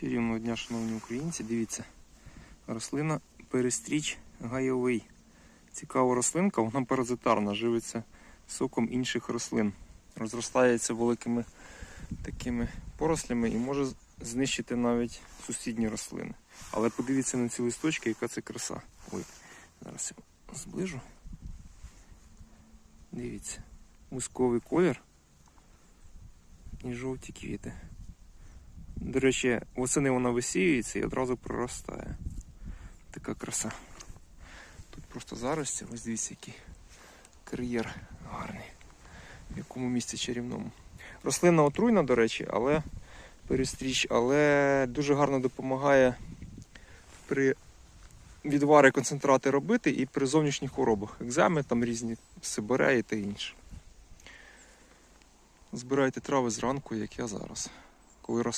Чарівного дня, шановні українці, дивіться. Рослина перестріч гайовий. Цікава рослинка, вона паразитарна, живиться соком інших рослин. Розростається великими такими порослями і може знищити навіть сусідні рослини. Але подивіться на ці листочки, яка це краса. Ой, зараз я зближу. Дивіться, мусковий колір і жовті квіти. До речі, восени вона висіюється і одразу проростає. Така краса. Тут просто зарості, ось дивіться, який кар'єр гарний. В якому місці чарівному. Рослина отруйна, до речі, але перестріч, але дуже гарно допомагає при відвари концентрати робити і при зовнішніх хворобах. Екземи, там різні сибиреї та інше. Збирайте трави зранку, як я зараз. Коли